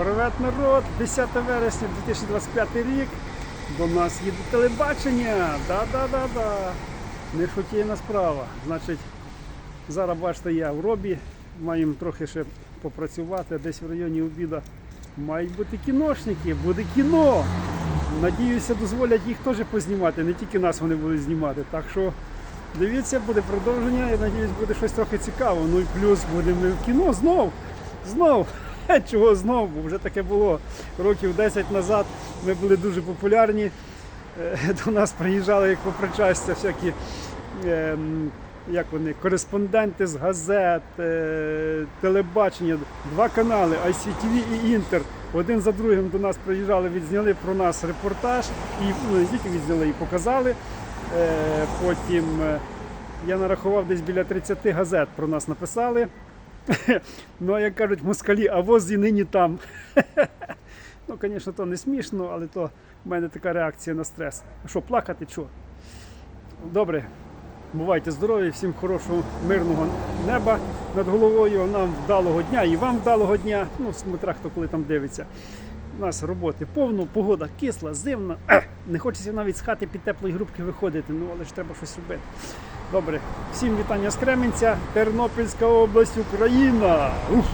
Привет, народ! 10 вересня 2025 рік. До нас їде телебачення. Да-да-да-да. Нешутєйна справа. Значить, зараз бачите, я в робі. Маємо трохи ще попрацювати. Десь в районі обіда мають бути кіношники, буде кіно. Надіюся, дозволять їх теж познімати, не тільки нас вони будуть знімати. Так що дивіться, буде продовження, я надіюсь, буде щось трохи цікаво. Ну і плюс будемо в кіно знов. Знов. Чого знов? Бо вже таке було років 10 назад. Ми були дуже популярні. Е, До нас приїжджали як по причастя всякі ем, як вони, кореспонденти з газет, е, телебачення, два канали ICTV і Інтер. Один за другим до нас приїжджали, відзняли про нас репортаж і ну, відзняли, і показали. Е, Потім я нарахував десь біля 30 газет про нас написали. Ну, а як кажуть москалі, а воз і нині там. Ну, звісно, то не смішно, але то в мене така реакція на стрес. А що, плакати, що? Добре, бувайте здорові, всім хорошого, мирного неба над головою, нам вдалого дня і вам вдалого дня. Ну, смотря хто коли там дивиться. У нас роботи повно, погода кисла, зимна. Не хочеться навіть з хати під теплої грубки виходити, ну але ж треба щось робити. Добре, всім вітання з Кременця, Тернопільська область, Україна. Уф.